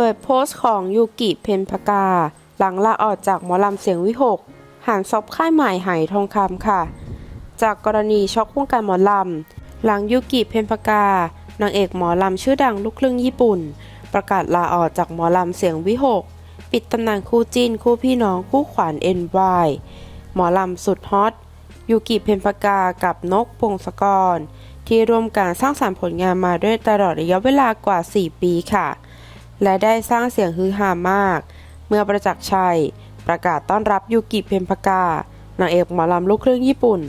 เปิดโพสต์ของยูกิเพนพกา หลังลาออกจากหมอลำเสียงวิหกหานซบค่ายใหม่ไหทองคำค่ะ จากกรณีช็อกวงการหมอลำ หลังยูกิเพนพกานางเอกหมอลำชื่อดังลูกครึ่งญี่ปุ่น ประกาศลาออกจากหมอลำเสียงวิหกปิดตำนานคู่จิ้นคู่พี่น้องคู่ขวัญ NY หมอลำสุดฮอตยูกิเพนพกากับนกพงศกร ที่ร่วมการสร้างสรรค์ผลงานมาด้วยตลอดระยะเวลากว่า 4 ปีค่ะ และได้สร้างเสียงฮือฮามาก เมื่อประจักษ์ชัย ประกาศต้อนรับยูกิเพนพกานางเอกหมอลำลูกครึ่งญี่ปุ่น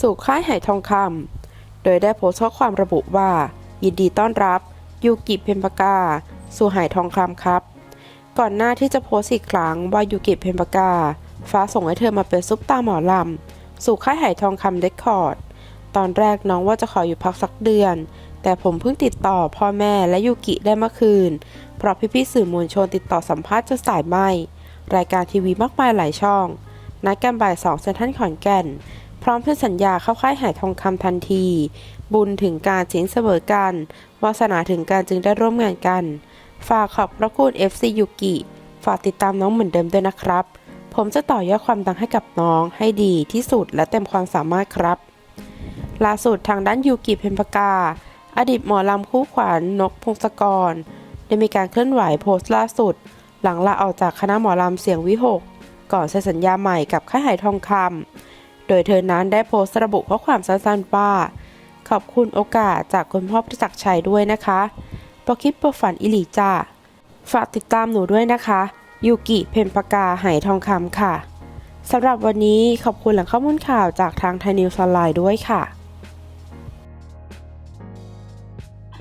สู่ค่ายไหทองคำโดยได้โพสต์ข้อความระบุว่า ยินดีต้อนรับยูกิเพนพกา สู่ไหทองคำครับ ก่อนหน้าที่จะโพสต์อีกครั้งว่ายูกิเพนปากา ฟ้าส่งให้เธอมาเป็นซุปตาหมอลำสู่ค่ายไหทองคำเดคคอร์ดตอนแรกน้องว่าจะขออยู่พักสักเดือน แต่ผมเพิ่งติดต่อพ่อแม่และยูกิได้เมื่อคืน เพราะพี่ๆสื่อมวลชนติดต่อสัมภาษณ์จนสายไหมรายการทีวีมากมายหลายช่องนัดกันบ่ายสองเซนทันขอนแก่น พร้อมเซ็นสัญญาเข้าค่ายไหทองคำทันที บุญถึงการสิงเสมอกันวาสนาถึงการจึงได้ร่วมงานกัน ฝากขอบพระคุณ FC ยูกิฝากติดตามน้องเหมือนเดิมด้วยนะครับ ผมจะต่อยอดความดังให้กับน้องให้ดีที่สุดและเต็มความสามารถครับล่าสุดทางด้านยูกิเพนปากา อดีตหมอลำคู่ขวัญนกพงศกร ได้มีการเคลื่อนไหวโพสต์ล่าสุด หลังลาออกจากคณะหมอลำเสียงวิหก ก่อนเซ็นสัญญาใหม่กับค่ายไหทองคำโดยเธอนั้นได้โพสต์ระบุข้อความสั้นๆว่าขอบคุณโอกาสจากคุณพ่อประจักษ์ชัยด้วยนะคะปรคิดปรฝันอิลีจ้าฝากติดตามหนูด้วยนะคะ ยูกิเพนปากาไหทองคำค่ะสำหรับวันนี้ขอบคุณแหล่งข้อมูลข่าวจากทางไทยนิวส์ออนไลน์ด้วยค่ะ